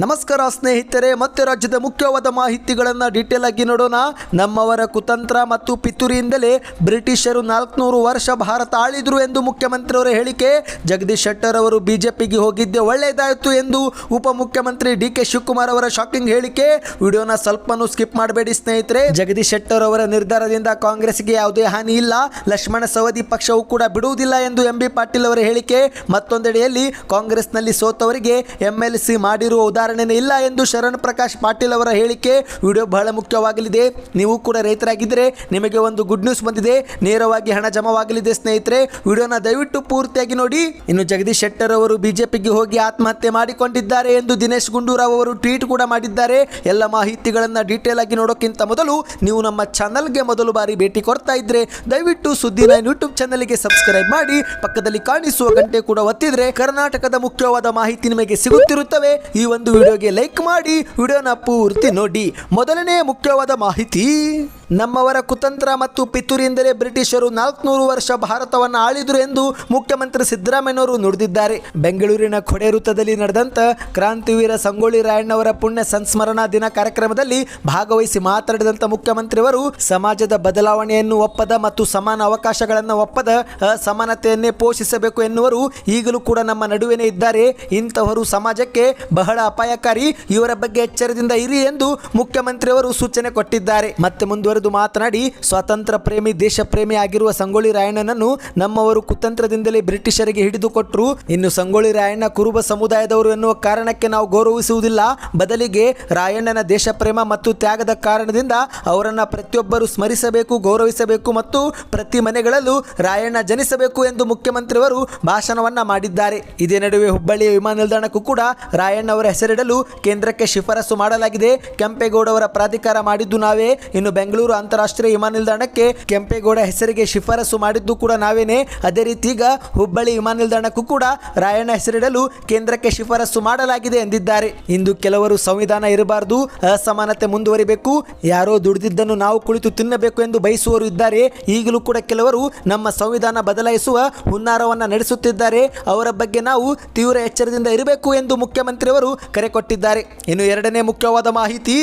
ನಮಸ್ಕಾರ ಸ್ನೇಹಿತರೆ, ಮತ್ತೆ ರಾಜ್ಯದ ಮುಖ್ಯವಾದ ಮಾಹಿತಿಗಳನ್ನು ಡೀಟೇಲ್ ಆಗಿ ನೋಡೋಣ. ನಮ್ಮವರ ಕುತಂತ್ರ ಮತ್ತು ಪಿತೂರಿಯಿಂದಲೇ ಬ್ರಿಟಿಷರು ನಾಲ್ಕುನೂರು ವರ್ಷ ಭಾರತ ಆಳಿದ್ರು ಎಂದು ಮುಖ್ಯಮಂತ್ರಿಯವರ ಹೇಳಿಕೆ. ಜಗದೀಶ್ ಶೆಟ್ಟರ್ ಅವರು ಬಿಜೆಪಿಗೆ ಹೋಗಿದ್ದೆ ಒಳ್ಳೆಯದಾಯಿತು ಎಂದು ಉಪಮುಖ್ಯಮಂತ್ರಿ ಡಿ ಕೆ ಶಿವಕುಮಾರ್ ಅವರ ಶಾಕಿಂಗ್ ಹೇಳಿಕೆ. ವಿಡಿಯೋನ ಸ್ವಲ್ಪನೂ ಸ್ಕಿಪ್ ಮಾಡಬೇಡಿ ಸ್ನೇಹಿತರೆ. ಜಗದೀಶ್ ಶೆಟ್ಟರ್ ಅವರ ನಿರ್ಧಾರದಿಂದ ಕಾಂಗ್ರೆಸ್ಗೆ ಯಾವುದೇ ಹಾನಿ ಇಲ್ಲ. ಲಕ್ಷ್ಮಣ ಸವದಿ ಪಕ್ಷವು ಕೂಡ ಬಿಡುವುದಿಲ್ಲ ಎಂದು ಎಂ ಬಿ ಪಾಟೀಲ್ ಅವರ ಹೇಳಿಕೆ. ಮತ್ತೊಂದೆಡೆಯಲ್ಲಿ ಕಾಂಗ್ರೆಸ್ನಲ್ಲಿ ಸೋತವರಿಗೆ ಎಂಎಲ್ಸಿ ಮಾಡಿರುವ ಉದಾಹರಣೆನೇ ಇಲ್ಲ ಎಂದು ಶರಣ್ ಪ್ರಕಾಶ್ ಪಾಟೀಲ್ ಅವರ ಹೇಳಿಕೆ ವಿಡಿಯೋ ಬಹಳ ಮುಖ್ಯವಾಗಲಿದೆ. ನೀವು ಕೂಡ ರೈತರಾಗಿದ್ದರೆ ನಿಮಗೆ ಒಂದು ಗುಡ್ ನ್ಯೂಸ್ ಬಂದಿದೆ. ನೇರವಾಗಿ ಹಣ ಜಮವಾಗಲಿದೆ ಸ್ನೇಹಿತರೆ. ವಿಡಿಯೋನ ದಯವಿಟ್ಟು ಪೂರ್ತಿಯಾಗಿ ನೋಡಿ. ಇನ್ನು ಜಗದೀಶ್ ಶೆಟ್ಟರ್ ಅವರು ಬಿಜೆಪಿಗೆ ಹೋಗಿ ಆತ್ಮಹತ್ಯೆ ಮಾಡಿಕೊಂಡಿದ್ದಾರೆ ಎಂದು ದಿನೇಶ್ ಗುಂಡೂರಾವ್ ಅವರು ಟ್ವೀಟ್ ಕೂಡ ಮಾಡಿದ್ದಾರೆ. ಎಲ್ಲ ಮಾಹಿತಿಗಳನ್ನು ಡೀಟೇಲ್ ಆಗಿ ನೋಡೋಕ್ಕಿಂತ ಮೊದಲು ನೀವು ನಮ್ಮ ಚಾನಲ್ಗೆ ಮೊದಲು ಬಾರಿ ಭೇಟಿ ಕೊಡ್ತಾ ಇದ್ರೆ ದಯವಿಟ್ಟು ಸುದ್ದಿ ನೈನ್ ಯೂಟ್ಯೂಬ್ ಚಾನಲ್ಗೆ ಸಬ್ಸ್ಕ್ರೈಬ್ ಮಾಡಿ. ಪಕ್ಕದಲ್ಲಿ ಕಾಣಿಸುವ ಗಂಟೆ ಕೂಡ ಒತ್ತಿದ್ರೆ ಕರ್ನಾಟಕದ ಮುಖ್ಯವಾದ ಮಾಹಿತಿ ನಿಮಗೆ ಸಿಗುತ್ತಿರುತ್ತವೆ. ಈ ಒಂದು ವಿಡಿಯೋಗೆ ಲೈಕ್ ಮಾಡಿ ವಿಡಿಯೋನ ಪೂರ್ತಿ ನೋಡಿ. ಮೊದಲನೇ ಮುಖ್ಯವಾದ ಮಾಹಿತಿ. ನಮ್ಮವರ ಕುತಂತ್ರ ಮತ್ತು ಪಿತೂರಿಯಿಂದಲೇ ಬ್ರಿಟಿಷರು ನಾಲ್ಕುನೂರು ವರ್ಷ ಭಾರತವನ್ನು ಆಳಿದರು ಎಂದು ಮುಖ್ಯಮಂತ್ರಿ ಸಿದ್ದರಾಮಯ್ಯನವರು ನುಡಿದಿದ್ದಾರೆ. ಬೆಂಗಳೂರಿನ ಕೊಡೆ ವೃತ್ತದಲ್ಲಿ ನಡೆದಂತ ಕ್ರಾಂತಿವೀರ ಸಂಗೊಳ್ಳಿ ರಾಯಣ್ಣವರ ಪುಣ್ಯ ಸಂಸ್ಮರಣಾ ದಿನ ಕಾರ್ಯಕ್ರಮದಲ್ಲಿ ಭಾಗವಹಿಸಿ ಮಾತನಾಡಿದಂತ ಮುಖ್ಯಮಂತ್ರಿಯವರು, ಸಮಾಜದ ಬದಲಾವಣೆಯನ್ನು ಒಪ್ಪದ ಮತ್ತು ಸಮಾನ ಅವಕಾಶಗಳನ್ನು ಒಪ್ಪದ ಅಸಮಾನತೆಯನ್ನೇ ಪೋಷಿಸಬೇಕು ಎನ್ನುವರು ಈಗಲೂ ಕೂಡ ನಮ್ಮ ನಡುವೆನೇ ಇದ್ದಾರೆ. ಇಂತಹವರು ಸಮಾಜಕ್ಕೆ ಬಹಳ ಅಪಾಯಕಾರಿ, ಇವರ ಬಗ್ಗೆ ಎಚ್ಚರದಿಂದ ಇರಿ ಎಂದು ಮುಖ್ಯಮಂತ್ರಿಯವರು ಸೂಚನೆ ಕೊಟ್ಟಿದ್ದಾರೆ. ಮತ್ತೆ ಮುಂದುವರೆದು ಮಾತನಾಡಿ, ಸ್ವಾತಂತ್ರ್ಯ ಪ್ರೇಮಿ ದೇಶ ಪ್ರೇಮಿ ಆಗಿರುವ ಸಂಗೊಳ್ಳಿ ರಾಯಣ್ಣನನ್ನು ನಮ್ಮವರು ಕುತಂತ್ರದಿಂದಲೇ ಬ್ರಿಟಿಷರಿಗೆ ಹಿಡಿದುಕೊಟ್ಟರು ಇನ್ನು ಸಂಗೊಳ್ಳಿ ರಾಯಣ್ಣ ಕುರುಬ ಸಮುದಾಯದವರು ಎನ್ನುವ ಕಾರಣಕ್ಕೆ ನಾವು ಗೌರವಿಸುವುದಿಲ್ಲ. ಬದಲಿಗೆ ರಾಯಣ್ಣನ ದೇಶ ಪ್ರೇಮ ಮತ್ತು ತ್ಯಾಗದ ಕಾರಣದಿಂದ ಅವರನ್ನ ಪ್ರತಿಯೊಬ್ಬರು ಸ್ಮರಿಸಬೇಕು, ಗೌರವಿಸಬೇಕು ಮತ್ತು ಪ್ರತಿ ಮನೆಗಳಲ್ಲೂ ರಾಯಣ್ಣ ಜನಿಸಬೇಕು ಎಂದು ಮುಖ್ಯಮಂತ್ರಿಯವರು ಭಾಷಣವನ್ನ ಮಾಡಿದ್ದಾರೆ. ಇದೇ ನಡುವೆ ಹುಬ್ಬಳ್ಳಿಯ ವಿಮಾನ ನಿಲ್ದಾಣಕ್ಕೂ ಕೂಡ ರಾಯಣ್ಣ ಅವರ ಹೆಸರಿಡಲು ಕೇಂದ್ರಕ್ಕೆ ಶಿಫಾರಸು ಮಾಡಲಾಗಿದೆ. ಕೆಂಪೇಗೌಡ ಅವರ ಪ್ರಾಧಿಕಾರ ಮಾಡಿದ್ದು ನಾವೇ. ಇನ್ನು ಬೆಂಗಳೂರು ಅಂತಾರಾಷ್ಟ್ರೀಯ ವಿಮಾನ ನಿಲ್ದಾಣಕ್ಕೆ ಕೆಂಪೇಗೌಡ ಹೆಸರಿಗೆ ಶಿಫಾರಸು ಮಾಡಿದ್ದು ಕೂಡ ನಾವೇನೆ. ಅದೇ ರೀತಿ ಈಗ ಹುಬ್ಬಳ್ಳಿ ವಿಮಾನ ನಿಲ್ದಾಣಕ್ಕೂ ಕೂಡ ರಾಯಣ್ಣ ಹೆಸರಿಡಲು ಕೇಂದ್ರಕ್ಕೆ ಶಿಫಾರಸು ಮಾಡಲಾಗಿದೆ ಎಂದಿದ್ದಾರೆ. ಇಂದು ಕೆಲವರು ಸಂವಿಧಾನ ಇರಬಾರದು, ಅಸಮಾನತೆ ಮುಂದುವರಿಬೇಕು, ಯಾರೋ ದುಡಿದಿದ್ದನ್ನು ನಾವು ಕುಳಿತು ತಿನ್ನಬೇಕು ಎಂದು ಬಯಸುವವರು ಇದ್ದಾರೆ. ಈಗಲೂ ಕೂಡ ಕೆಲವರು ನಮ್ಮ ಸಂವಿಧಾನ ಬದಲಾಯಿಸುವ ಹುನ್ನಾರವನ್ನು ನಡೆಸುತ್ತಿದ್ದಾರೆ. ಅವರ ಬಗ್ಗೆ ನಾವು ತೀವ್ರ ಎಚ್ಚರದಿಂದ ಇರಬೇಕು ಎಂದು ಮುಖ್ಯಮಂತ್ರಿಯವರು ಕರೆ ಕೊಟ್ಟಿದ್ದಾರೆ. ಇನ್ನು ಎರಡನೇ ಮುಖ್ಯವಾದ ಮಾಹಿತಿ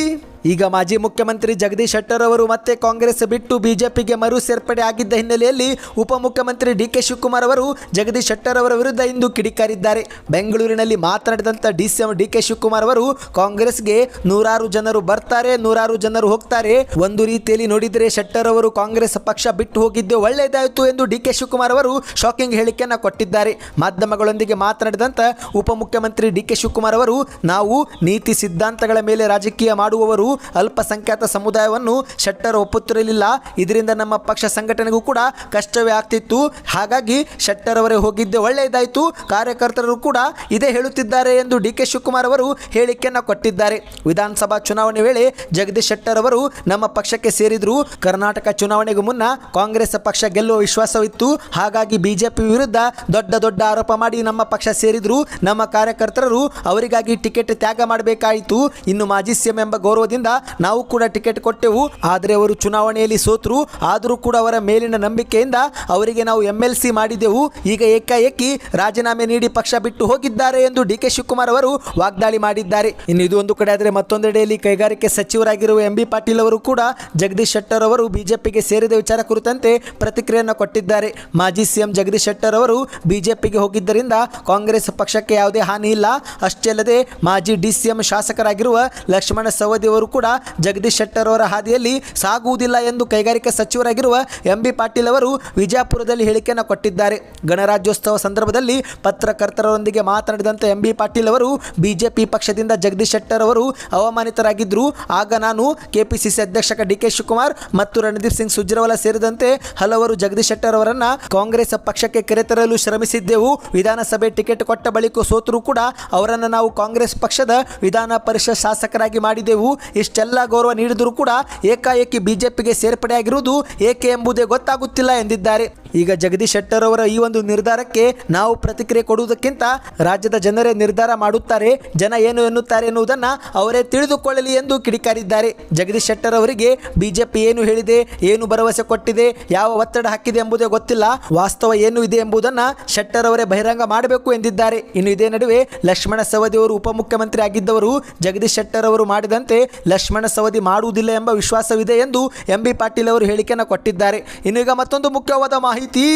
ಈಗ ಮಾಜಿ ಮುಖ್ಯಮಂತ್ರಿ ಜಗದೀಶ್ ಶೆಟ್ಟರ್ ಅವರು ಮತ್ತೆ ಕಾಂಗ್ರೆಸ್ ಬಿಟ್ಟು ಬಿಜೆಪಿಗೆ ಮರು ಸೇರ್ಪಡೆ ಆಗಿದ್ದ ಹಿನ್ನೆಲೆಯಲ್ಲಿ ಉಪಮುಖ್ಯಮಂತ್ರಿ ಡಿ ಕೆ ಶಿವಕುಮಾರ್ ಅವರು ಜಗದೀಶ್ ಶೆಟ್ಟರ್ ಅವರ ವಿರುದ್ಧ ಇಂದು ಕಿಡಿಕಾರಿದ್ದಾರೆ. ಬೆಂಗಳೂರಿನಲ್ಲಿ ಮಾತನಾಡಿದಂಥ D C D K Shivakumar ಅವರು ಕಾಂಗ್ರೆಸ್ಗೆ ನೂರಾರು ಜನರು ಬರ್ತಾರೆ, ನೂರಾರು ಜನರು ಹೋಗ್ತಾರೆ. ಒಂದು ರೀತಿಯಲ್ಲಿ ನೋಡಿದರೆ ಶೆಟ್ಟರ್ ಅವರು ಕಾಂಗ್ರೆಸ್ ಪಕ್ಷ ಬಿಟ್ಟು ಹೋಗಿದ್ದೆ ಒಳ್ಳೆಯದಾಯಿತು ಎಂದು ಡಿ ಕೆ ಶಿವಕುಮಾರ್ ಅವರು ಶಾಕಿಂಗ್ ಹೇಳಿಕೆಯನ್ನು ಕೊಟ್ಟಿದ್ದಾರೆ. ಮಾಧ್ಯಮಗಳೊಂದಿಗೆ ಮಾತನಾಡಿದಂಥ ಉಪಮುಖ್ಯಮಂತ್ರಿ ಡಿ ಕೆ ಶಿವಕುಮಾರ್ ಅವರು, ನಾವು ನೀತಿ ಸಿದ್ಧಾಂತಗಳ ಮೇಲೆ ರಾಜಕೀಯ ಮಾಡುವವರು ಅಲ್ಪಸಂಖ್ಯಾತ ಸಮುದಾಯವನ್ನು ಶೆಟ್ಟರ್ ಒಪ್ಪುತ್ತಿರಲಿಲ್ಲ. ಇದರಿಂದ ನಮ್ಮ ಪಕ್ಷ ಸಂಘಟನೆಗೂ ಕೂಡ ಕಷ್ಟವೇ ಆಗ್ತಿತ್ತು. ಹಾಗಾಗಿ ಶೆಟ್ಟರ್ ಅವರೇ ಹೋಗಿದ್ದೆ ಒಳ್ಳೆಯದಾಯಿತು. ಕಾರ್ಯಕರ್ತರು ಕೂಡ ಇದೇ ಹೇಳುತ್ತಿದ್ದಾರೆ ಎಂದು ಡಿ ಕೆ ಶಿವಕುಮಾರ್ ಅವರು ಹೇಳಿಕೆಯನ್ನು ಕೊಟ್ಟಿದ್ದಾರೆ. ವಿಧಾನಸಭಾ ಚುನಾವಣೆ ವೇಳೆ ಜಗದೀಶ್ ಶೆಟ್ಟರ್ ಅವರು ನಮ್ಮ ಪಕ್ಷಕ್ಕೆ ಸೇರಿದ್ರು. ಕರ್ನಾಟಕ ಚುನಾವಣೆಗೂ ಮುನ್ನ ಕಾಂಗ್ರೆಸ್ ಪಕ್ಷ ಗೆಲ್ಲುವ ವಿಶ್ವಾಸವಿತ್ತು. ಹಾಗಾಗಿ ಬಿಜೆಪಿ ವಿರುದ್ಧ ದೊಡ್ಡ ದೊಡ್ಡ ಆರೋಪ ಮಾಡಿ ನಮ್ಮ ಪಕ್ಷ ಸೇರಿದ್ರು. ನಮ್ಮ ಕಾರ್ಯಕರ್ತರು ಅವರಿಗಾಗಿ ಟಿಕೆಟ್ ತ್ಯಾಗ ಮಾಡಬೇಕಾಯಿತು. ಇನ್ನು ಮಾಜಿ ಸಿಎಂ ಎಂಬ ಗೌರವದಿಂದ ನಾವು ಕೂಡ ಟಿಕೆಟ್ ಕೊಟ್ಟೆವು. ಆದರೆ ಅವರು ಚುನಾವಣೆಯಲ್ಲಿ ಸೋತರು. ಆದರೂ ಕೂಡ ಅವರ ಮೇಲಿನ ನಂಬಿಕೆಯಿಂದ ಅವರಿಗೆ ನಾವು ಎಂ ಎಲ್ ಸಿ ಮಾಡಿದೆವು. ಈಗ ಏಕಾಏಕಿ ರಾಜೀನಾಮೆ ನೀಡಿ ಪಕ್ಷ ಬಿಟ್ಟು ಹೋಗಿದ್ದಾರೆ ಎಂದು ಡಿ ಕೆ ಶಿವಕುಮಾರ್ ಅವರು ವಾಗ್ದಾಳಿ ಮಾಡಿದ್ದಾರೆ. ಇನ್ನು ಇದು ಒಂದು ಕಡೆ ಆದರೆ ಮತ್ತೊಂದೆಡೆಯಲ್ಲಿ ಕೈಗಾರಿಕೆ ಸಚಿವರಾಗಿರುವ ಎಂ ಬಿ ಪಾಟೀಲ್ ಅವರು ಕೂಡ ಜಗದೀಶ್ ಶೆಟ್ಟರ್ ಅವರು ಬಿಜೆಪಿಗೆ ಸೇರಿದ ವಿಚಾರ ಕುರಿತಂತೆ ಪ್ರತಿಕ್ರಿಯೆಯನ್ನು ಕೊಟ್ಟಿದ್ದಾರೆ. ಮಾಜಿ ಸಿಎಂ ಜಗದೀಶ್ ಶೆಟ್ಟರ್ ಅವರು ಬಿಜೆಪಿಗೆ ಹೋಗಿದ್ದರಿಂದ ಕಾಂಗ್ರೆಸ್ ಪಕ್ಷಕ್ಕೆ ಯಾವುದೇ ಹಾನಿ ಇಲ್ಲ. ಅಷ್ಟೇ ಅಲ್ಲದೆ ಮಾಜಿ ಡಿ ಸಿ ಎಂ ಶಾಸಕರಾಗಿರುವ ಲಕ್ಷ್ಮಣ ಸವದಿ ಅವರು ಕೂಡ ಜಗದೀಶ್ ಶೆಟ್ಟರ್ ಅವರ ಹಾದಿಯಲ್ಲಿ ಸಾಗುವುದಿಲ್ಲ ಎಂದು ಕೈಗಾರಿಕಾ ಸಚಿವರಾಗಿರುವ ಎಂ ಬಿ ಪಾಟೀಲ್ ಅವರು ವಿಜಯಪುರದಲ್ಲಿ ಹೇಳಿಕೆಯನ್ನು ಕೊಟ್ಟಿದ್ದಾರೆ. ಗಣರಾಜ್ಯೋತ್ಸವ ಸಂದರ್ಭದಲ್ಲಿ ಪತ್ರಕರ್ತರೊಂದಿಗೆ ಮಾತನಾಡಿದಂಥ ಎಂ ಬಿ ಪಾಟೀಲ್ ಅವರು, ಬಿಜೆಪಿ ಪಕ್ಷದಿಂದ ಜಗದೀಶ್ ಶೆಟ್ಟರ್ ಅವರು ಅವಮಾನಿತರಾಗಿದ್ದರು ಆಗ ನಾನು ಕೆಪಿಸಿಸಿ ಅಧ್ಯಕ್ಷ ಡಿ ಕೆ ಶಿವಕುಮಾರ್ ಮತ್ತು ರಣದೀಪ್ ಸಿಂಗ್ ಸುರ್ಜೇವಾಲಾ ಸೇರಿದಂತೆ ಹಲವರು ಜಗದೀಶ್ ಶೆಟ್ಟರ್ ಅವರನ್ನು ಕಾಂಗ್ರೆಸ್ ಪಕ್ಷಕ್ಕೆ ಕರೆತರಲು ಶ್ರಮಿಸಿದ್ದೆವು. ವಿಧಾನಸಭೆ ಟಿಕೆಟ್ ಕೊಟ್ಟ ಬಳಿಕ ಸೋತರೂ ಕೂಡ ಅವರನ್ನು ನಾವು ಕಾಂಗ್ರೆಸ್ ಪಕ್ಷದ ವಿಧಾನ ಪರಿಷತ್ ಶಾಸಕರಾಗಿ ಮಾಡಿದೆವು. ಇಷ್ಟೆಲ್ಲ ಗೌರವ ನೀಡಿದರೂ ಕೂಡ ಏಕಾಏಕಿ ಬಿಜೆಪಿಗೆ ಸೇರ್ಪಡೆಯಾಗಿರುವುದು ಏಕೆ ಎಂಬುದೇ ಗೊತ್ತಾಗುತ್ತಿಲ್ಲ ಎಂದಿದ್ದಾರೆ. ಈಗ ಜಗದೀಶ್ ಶೆಟ್ಟರ್ ಅವರ ಈ ಒಂದು ನಿರ್ಧಾರಕ್ಕೆ ನಾವು ಪ್ರತಿಕ್ರಿಯೆ ಕೊಡುವುದಕ್ಕಿಂತ ರಾಜ್ಯದ ಜನರೇ ನಿರ್ಧಾರ ಮಾಡುತ್ತಾರೆ, ಜನ ಏನು ಎನ್ನುತ್ತಾರೆ ಎನ್ನುವುದನ್ನ ಅವರೇ ತಿಳಿದುಕೊಳ್ಳಲಿ ಎಂದು ಕಿಡಿಕಾರಿದ್ದಾರೆ. ಜಗದೀಶ್ ಶೆಟ್ಟರ್ ಅವರಿಗೆ ಬಿಜೆಪಿ ಏನು ಹೇಳಿದೆ, ಏನು ಭರವಸೆ ಕೊಟ್ಟಿದೆ, ಯಾವ ಒತ್ತಡ ಹಾಕಿದೆ ಎಂಬುದೇ ಗೊತ್ತಿಲ್ಲ. ವಾಸ್ತವ ಏನು ಇದೆ ಎಂಬುದನ್ನ ಶೆಟ್ಟರ್ ಅವರೇ ಬಹಿರಂಗ ಮಾಡಬೇಕು ಎಂದಿದ್ದಾರೆ. ಇನ್ನು ಇದೇ ನಡುವೆ ಲಕ್ಷ್ಮಣ ಸವದಿ ಅವರು ಉಪಮುಖ್ಯಮಂತ್ರಿ ಆಗಿದ್ದವರು ಜಗದೀಶ್ ಶೆಟ್ಟರ್ ಅವರು ಮಾಡಿದಂತೆ ಲಕ್ಷ್ಮಣ ಸವದಿ ಮಾಡುವುದಿಲ್ಲ ಎಂಬ ವಿಶ್ವಾಸವಿದೆ ಎಂದು ಎಂ ಬಿ ಪಾಟೀಲ್ ಅವರು ಹೇಳಿಕೆಯನ್ನು ಕೊಟ್ಟಿದ್ದಾರೆ. ಇನ್ನೀಗ ಮತ್ತೊಂದು ಮುಖ್ಯವಾದ ಮಾಹಿತಿ ಮಾಹಿತಿ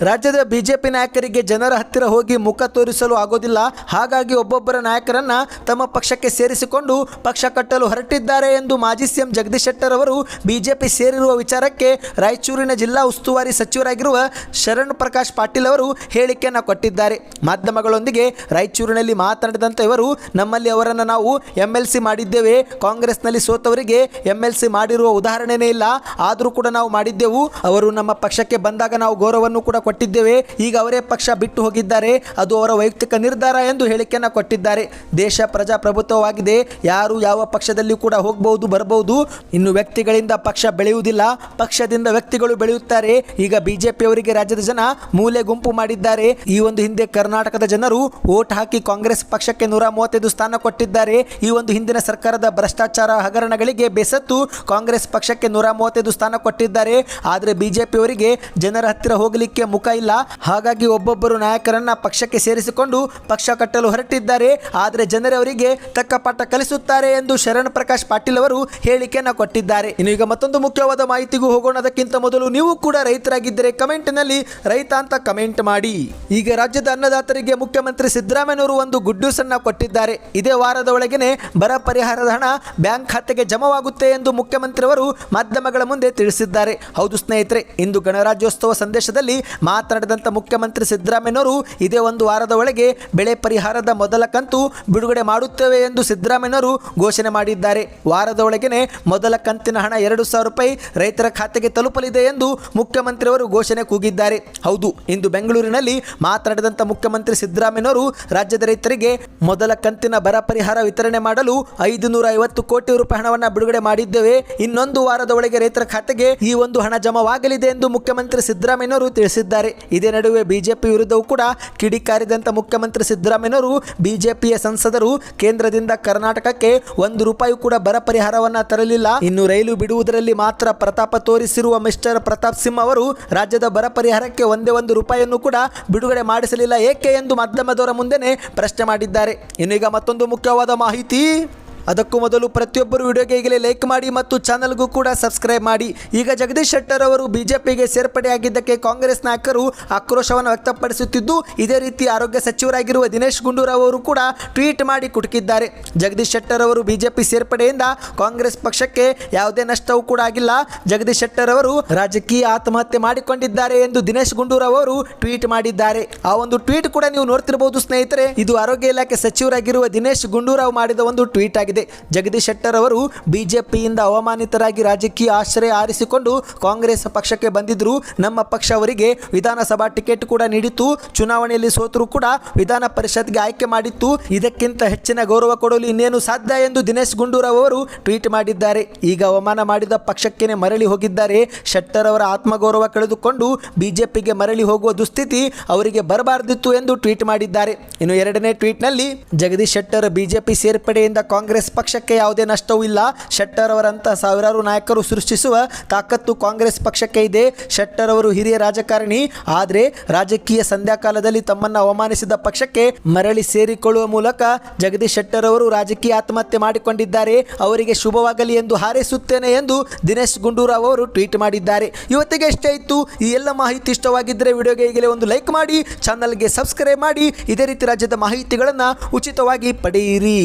ರಾಜ್ಯದ ಬಿಜೆಪಿ ನಾಯಕರಿಗೆ ಜನರ ಹತ್ತಿರ ಹೋಗಿ ಮುಖ ತೋರಿಸಲು ಆಗೋದಿಲ್ಲ. ಹಾಗಾಗಿ ಒಬ್ಬೊಬ್ಬರ ನಾಯಕರನ್ನ ತಮ್ಮ ಪಕ್ಷಕ್ಕೆ ಸೇರಿಸಿಕೊಂಡು ಪಕ್ಷ ಕಟ್ಟಲು ಹೊರಟಿದ್ದಾರೆ ಎಂದು ಮಾಜಿ ಸಿಎಂ ಜಗದೀಶ್ ಶೆಟ್ಟರ್ ಅವರು ಬಿಜೆಪಿ ಸೇರಿರುವ ವಿಚಾರಕ್ಕೆ ರಾಯಚೂರಿನ ಜಿಲ್ಲಾ ಉಸ್ತುವಾರಿ ಸಚಿವರಾಗಿರುವ ಶರಣ್ ಪ್ರಕಾಶ್ ಪಾಟೀಲ್ ಅವರು ಹೇಳಿಕೆಯನ್ನು ಕೊಟ್ಟಿದ್ದಾರೆ. ಮಾಧ್ಯಮಗಳೊಂದಿಗೆ ರಾಯಚೂರಿನಲ್ಲಿ ಮಾತನಾಡಿದಂಥ ಇವರು, ನಮ್ಮಲ್ಲಿ ಅವರನ್ನು ನಾವು ಎಂ ಎಲ್ ಸಿ ಮಾಡಿದ್ದೇವೆ. ಕಾಂಗ್ರೆಸ್ನಲ್ಲಿ ಸೋತವರಿಗೆ ಎಂ ಎಲ್ ಸಿ ಮಾಡಿರುವ ಉದಾಹರಣೆನೇ ಇಲ್ಲ. ಆದರೂ ಕೂಡ ನಾವು ಮಾಡಿದ್ದೆವು. ಅವರು ನಮ್ಮ ಪಕ್ಷಕ್ಕೆ ಬಂದಾಗ ನಾವು ಗೌರವವನ್ನು ಕೂಡ ಕೊಟ್ಟಿದ್ದೇವೆ. ಈಗ ಅವರೇ ಪಕ್ಷ ಬಿಟ್ಟು ಹೋಗಿದ್ದಾರೆ. ಅದು ಅವರ ವೈಯಕ್ತಿಕ ನಿರ್ಧಾರ ಎಂದು ಹೇಳಿಕೆಯನ್ನು ಕೊಟ್ಟಿದ್ದಾರೆ. ದೇಶ ಪ್ರಜಾಪ್ರಭುತ್ವವಾಗಿದೆ. ಯಾರು ಯಾವ ಪಕ್ಷದಲ್ಲಿ ಕೂಡ ಹೋಗಬಹುದು ಬರಬಹುದು ಇನ್ನು ವ್ಯಕ್ತಿಗಳಿಂದ ಪಕ್ಷ ಬೆಳೆಯುವುದಿಲ್ಲ. ಪಕ್ಷದಿಂದ ವ್ಯಕ್ತಿಗಳು ಬೆಳೆಯುತ್ತಾರೆ. ಈಗ ಬಿಜೆಪಿಯವರಿಗೆ ರಾಜ್ಯದ ಜನ ಮೂಲೆ ಗುಂಪು ಮಾಡಿದ್ದಾರೆ. ಈ ಒಂದು ಹಿಂದೆ ಕರ್ನಾಟಕದ ಜನರು ಓಟ್ ಹಾಕಿ ಕಾಂಗ್ರೆಸ್ ಪಕ್ಷಕ್ಕೆ ನೂರ ಮೂವತ್ತೈದು ಸ್ಥಾನ ಕೊಟ್ಟಿದ್ದಾರೆ. ಈ ಒಂದು ಹಿಂದಿನ ಸರ್ಕಾರದ ಭ್ರಷ್ಟಾಚಾರ ಹಗರಣಗಳಿಗೆ ಬೆಸತ್ತು ಕಾಂಗ್ರೆಸ್ ಪಕ್ಷಕ್ಕೆ ನೂರ ಮೂವತ್ತೈದು ಸ್ಥಾನ ಕೊಟ್ಟಿದ್ದಾರೆ. ಆದರೆ ಬಿಜೆಪಿಯವರಿಗೆ ಜನರ ಹತ್ತಿರ ಹೋಗಲಿಕ್ಕೆ ಮುಖ ಇಲ್ಲ. ಹಾಗಾಗಿ ಒಬ್ಬೊಬ್ಬರು ನಾಯಕರನ್ನ ಪಕ್ಷಕ್ಕೆ ಸೇರಿಸಿಕೊಂಡು ಪಕ್ಷ ಕಟ್ಟಲು ಹೊರಟಿದ್ದಾರೆ. ಆದರೆ ಜನರವರಿಗೆ ತಕ್ಕ ಪಾಠ ಕಲಿಸುತ್ತಾರೆ ಎಂದು ಶರಣ್ ಪ್ರಕಾಶ್ ಪಾಟೀಲ್ ಅವರು ಹೇಳಿಕೆಯನ್ನು ಕೊಟ್ಟಿದ್ದಾರೆ. ಇನ್ನು ಈಗ ಮತ್ತೊಂದು ಮುಖ್ಯವಾದ ಮಾಹಿತಿಗೂ ಹೋಗೋಣ. ಅದಕ್ಕಿಂತ ಮೊದಲು ನೀವು ಕೂಡ ರೈತರಾಗಿದ್ದರೆ ಕಮೆಂಟ್ನಲ್ಲಿ ರೈತ ಅಂತ ಕಮೆಂಟ್ ಮಾಡಿ. ಈಗ ರಾಜ್ಯದ ಅನ್ನದಾತರಿಗೆ ಮುಖ್ಯಮಂತ್ರಿ ಸಿದ್ದರಾಮಯ್ಯನವರು ಒಂದು ಗುಡ್ ನ್ಯೂಸ್ ಅನ್ನ ಕೊಟ್ಟಿದ್ದಾರೆ. ಇದೇ ವಾರದ ಒಳಗೆನೆ ಬರ ಪರಿಹಾರದ ಹಣ ಬ್ಯಾಂಕ್ ಖಾತೆಗೆ ಜಮವಾಗುತ್ತೆ ಎಂದು ಮುಖ್ಯಮಂತ್ರಿಯವರು ಮಾಧ್ಯಮಗಳ ಮುಂದೆ ತಿಳಿಸಿದ್ದಾರೆ. ಹೌದು ಸ್ನೇಹಿತರೆ, ಇಂದು ಗಣರಾಜ್ಯೋತ್ಸವ ಸಂದೇಶದಲ್ಲಿ ಮಾತನಾಡಿದಂಥ ಮುಖ್ಯಮಂತ್ರಿ ಸಿದ್ದರಾಮಯ್ಯನವರು, ಇದೇ ಒಂದು ವಾರದ ಒಳಗೆ ಬೆಳೆ ಪರಿಹಾರದ ಮೊದಲ ಕಂತು ಬಿಡುಗಡೆ ಮಾಡುತ್ತೇವೆ ಎಂದು ಸಿದ್ದರಾಮಯ್ಯನವರು ಘೋಷಣೆ ಮಾಡಿದ್ದಾರೆ. ವಾರದ ಒಳಗೇನೆ ಮೊದಲ ಕಂತಿನ ಹಣ ಎರಡು ಸಾವಿರ ರೂಪಾಯಿ ರೈತರ ಖಾತೆಗೆ ತಲುಪಲಿದೆ ಎಂದು ಮುಖ್ಯಮಂತ್ರಿಯವರು ಘೋಷಣೆ ಕೂಗಿದ್ದಾರೆ. ಹೌದು, ಇಂದು ಬೆಂಗಳೂರಿನಲ್ಲಿ ಮಾತನಾಡಿದಂಥ ಮುಖ್ಯಮಂತ್ರಿ ಸಿದ್ದರಾಮಯ್ಯನವರು ರಾಜ್ಯದ ರೈತರಿಗೆ ಮೊದಲ ಕಂತಿನ ಬರ ಪರಿಹಾರ ವಿತರಣೆ ಮಾಡಲು ಐದು ನೂರ ಐವತ್ತು ಕೋಟಿ ರೂಪಾಯಿ ಹಣವನ್ನು ಬಿಡುಗಡೆ ಮಾಡಿದ್ದೇವೆ. ಇನ್ನೊಂದು ವಾರದ ಒಳಗೆ ರೈತರ ಖಾತೆಗೆ ಈ ಒಂದು ಹಣ ಜಮವಾಗಲಿದೆ ಎಂದು ಮುಖ್ಯಮಂತ್ರಿ ಸಿದ್ದರಾಮಯ್ಯನವರು ತಿಳಿಸಿದ್ದಾರೆ. ಇದೇ ನಡುವೆ ಬಿಜೆಪಿ ವಿರುದ್ಧವೂ ಕೂಡ ಕಿಡಿಕಾರಿದಂಥ ಮುಖ್ಯಮಂತ್ರಿ ಸಿದ್ದರಾಮಯ್ಯನವರು ಬಿಜೆಪಿಯ ಸಂಸದರು ಕೇಂದ್ರದಿಂದ ಕರ್ನಾಟಕಕ್ಕೆ ಒಂದು ರೂಪಾಯಿ ಕೂಡ ಬರ ಪರಿಹಾರವನ್ನ ತರಲಿಲ್ಲ. ಇನ್ನು ರೈಲು ಬಿಡುವುದರಲ್ಲಿ ಮಾತ್ರ ಪ್ರತಾಪ ತೋರಿಸಿರುವ ಮಿಸ್ಟರ್ ಪ್ರತಾಪ್ ಸಿಂಹ ಅವರು ರಾಜ್ಯದ ಬರ ಪರಿಹಾರಕ್ಕೆ ಒಂದೇ ಒಂದು ರೂಪಾಯಿಯನ್ನು ಕೂಡ ಬಿಡುಗಡೆ ಮಾಡಿಸಲಿಲ್ಲ. ಏಕೆ ಎಂದು ಮಾಧ್ಯಮದವರ ಮುಂದೆನೆ ಪ್ರಶ್ನೆ ಮಾಡಿದ್ದಾರೆ. ಇನ್ನು ಈಗ ಮತ್ತೊಂದು ಮುಖ್ಯವಾದ ಮಾಹಿತಿ. ಅದಕ್ಕೂ ಮೊದಲು ಪ್ರತಿಯೊಬ್ಬರು ವಿಡಿಯೋಗೆ ಈಗಲೇ ಲೈಕ್ ಮಾಡಿ ಮತ್ತು ಚಾನಲ್ಗೂ ಕೂಡ ಸಬ್ಸ್ಕ್ರೈಬ್ ಮಾಡಿ. ಈಗ ಜಗದೀಶ್ ಶೆಟ್ಟರ್ ಅವರು ಬಿಜೆಪಿಗೆ ಸೇರ್ಪಡೆಯಾಗಿದ್ದಕ್ಕೆ ಕಾಂಗ್ರೆಸ್ ನಾಯಕರು ಆಕ್ರೋಶವನ್ನು ವ್ಯಕ್ತಪಡಿಸುತ್ತಿದ್ದು, ಇದೇ ರೀತಿ ಆರೋಗ್ಯ ಸಚಿವರಾಗಿರುವ ದಿನೇಶ್ ಗುಂಡೂರಾವ್ ಅವರು ಕೂಡ ಟ್ವೀಟ್ ಮಾಡಿ ಕುಟುಕಿದ್ದಾರೆ. ಜಗದೀಶ್ ಶೆಟ್ಟರ್ ಅವರು ಬಿಜೆಪಿ ಸೇರ್ಪಡೆಯಿಂದ ಕಾಂಗ್ರೆಸ್ ಪಕ್ಷಕ್ಕೆ ಯಾವುದೇ ನಷ್ಟವೂ ಕೂಡ ಆಗಿಲ್ಲ. ಜಗದೀಶ್ ಶೆಟ್ಟರ್ ಅವರು ರಾಜಕೀಯ ಆತ್ಮಹತ್ಯೆ ಮಾಡಿಕೊಂಡಿದ್ದಾರೆ ಎಂದು ದಿನೇಶ್ ಗುಂಡೂರಾವ್ ಅವರು ಟ್ವೀಟ್ ಮಾಡಿದ್ದಾರೆ. ಆ ಒಂದು ಟ್ವೀಟ್ ಕೂಡ ನೀವು ನೋಡ್ತಿರಬಹುದು ಸ್ನೇಹಿತರೆ. ಇದು ಆರೋಗ್ಯ ಇಲಾಖೆ ಸಚಿವರಾಗಿರುವ ದಿನೇಶ್ ಗುಂಡೂರಾವ್ ಮಾಡಿದ ಒಂದು ಟ್ವೀಟ್ ಆಗಿದೆ. ಜಗದೀಶ್ ಶೆಟ್ಟರ್ ಅವರು ಬಿಜೆಪಿಯಿಂದ ಅವಮಾನಿತರಾಗಿ ರಾಜಕೀಯ ಆಶ್ರಯ ಆರಿಸಿಕೊಂಡು ಕಾಂಗ್ರೆಸ್ ಪಕ್ಷಕ್ಕೆ ಬಂದಿದ್ರು ನಮ್ಮ ಪಕ್ಷ ಅವರಿಗೆ ವಿಧಾನಸಭಾ ಟಿಕೆಟ್ ಕೂಡ ನೀಡಿತ್ತು. ಚುನಾವಣೆಯಲ್ಲಿ ಸೋತರೂ ಕೂಡ ವಿಧಾನ ಪರಿಷತ್ಗೆ ಆಯ್ಕೆ ಮಾಡಿತ್ತು. ಇದಕ್ಕಿಂತ ಹೆಚ್ಚಿನ ಗೌರವ ಕೊಡಲು ಇನ್ನೇನು ಸಾಧ್ಯ ಎಂದು ದಿನೇಶ್ ಗುಂಡೂರಾವ್ ಅವರು ಟ್ವೀಟ್ ಮಾಡಿದ್ದಾರೆ. ಈಗ ಅವಮಾನ ಮಾಡಿದ ಪಕ್ಷಕ್ಕೇನೆ ಮರಳಿ ಹೋಗಿದ್ದಾರೆ. ಶೆಟ್ಟರ್ ಅವರ ಆತ್ಮಗೌರವ ಕಳೆದುಕೊಂಡು ಬಿಜೆಪಿಗೆ ಮರಳಿ ಹೋಗುವ ದುಸ್ಥಿತಿ ಅವರಿಗೆ ಬರಬಾರದಿತ್ತು ಎಂದು ಟ್ವೀಟ್ ಮಾಡಿದ್ದಾರೆ. ಇನ್ನು ಎರಡನೇ ಟ್ವೀಟ್ನಲ್ಲಿ ಜಗದೀಶ್ ಶೆಟ್ಟರ್ ಬಿಜೆಪಿ ಸೇರ್ಪಡೆಯಿಂದ ಕಾಂಗ್ರೆಸ್ ಪಕ್ಷಕ್ಕೆ ಯಾವುದೇ ನಷ್ಟವೂ ಇಲ್ಲ. ಶೆಟ್ಟರ್ ಅವರಂತಹ ಸಾವಿರಾರು ನಾಯಕರು ಸೃಷ್ಟಿಸುವ ತಾಕತ್ತು ಕಾಂಗ್ರೆಸ್ ಪಕ್ಷಕ್ಕೆ ಇದೆ. ಶೆಟ್ಟರ್ ಅವರು ಹಿರಿಯ ರಾಜಕಾರಣಿ. ಆದರೆ ರಾಜಕೀಯ ಸಂಧ್ಯಾಕಾಲದಲ್ಲಿ ತಮ್ಮನ್ನು ಅವಮಾನಿಸಿದ ಪಕ್ಷಕ್ಕೆ ಮರಳಿ ಸೇರಿಕೊಳ್ಳುವ ಮೂಲಕ ಜಗದೀಶ್ ಶೆಟ್ಟರ್ ಅವರು ರಾಜಕೀಯ ಆತ್ಮಹತ್ಯೆ ಮಾಡಿಕೊಂಡಿದ್ದಾರೆ. ಅವರಿಗೆ ಶುಭವಾಗಲಿ ಎಂದು ಹಾರೈಸುತ್ತೇನೆ ಎಂದು ದಿನೇಶ್ ಗುಂಡೂರಾವ್ ಅವರು ಟ್ವೀಟ್ ಮಾಡಿದ್ದಾರೆ. ಇವತ್ತಿಗೆ ಎಷ್ಟೇ ಇತ್ತು. ಈ ಎಲ್ಲ ಮಾಹಿತಿ ಇಷ್ಟವಾಗಿದ್ದರೆ ವಿಡಿಯೋಗೆ ಈಗಲೇ ಒಂದು ಲೈಕ್ ಮಾಡಿ, ಚಾನಲ್ಗೆ ಸಬ್ಸ್ಕ್ರೈಬ್ ಮಾಡಿ. ಇದೇ ರೀತಿ ರಾಜ್ಯದ ಮಾಹಿತಿಗಳನ್ನು ಉಚಿತವಾಗಿ ಪಡೆಯಿರಿ.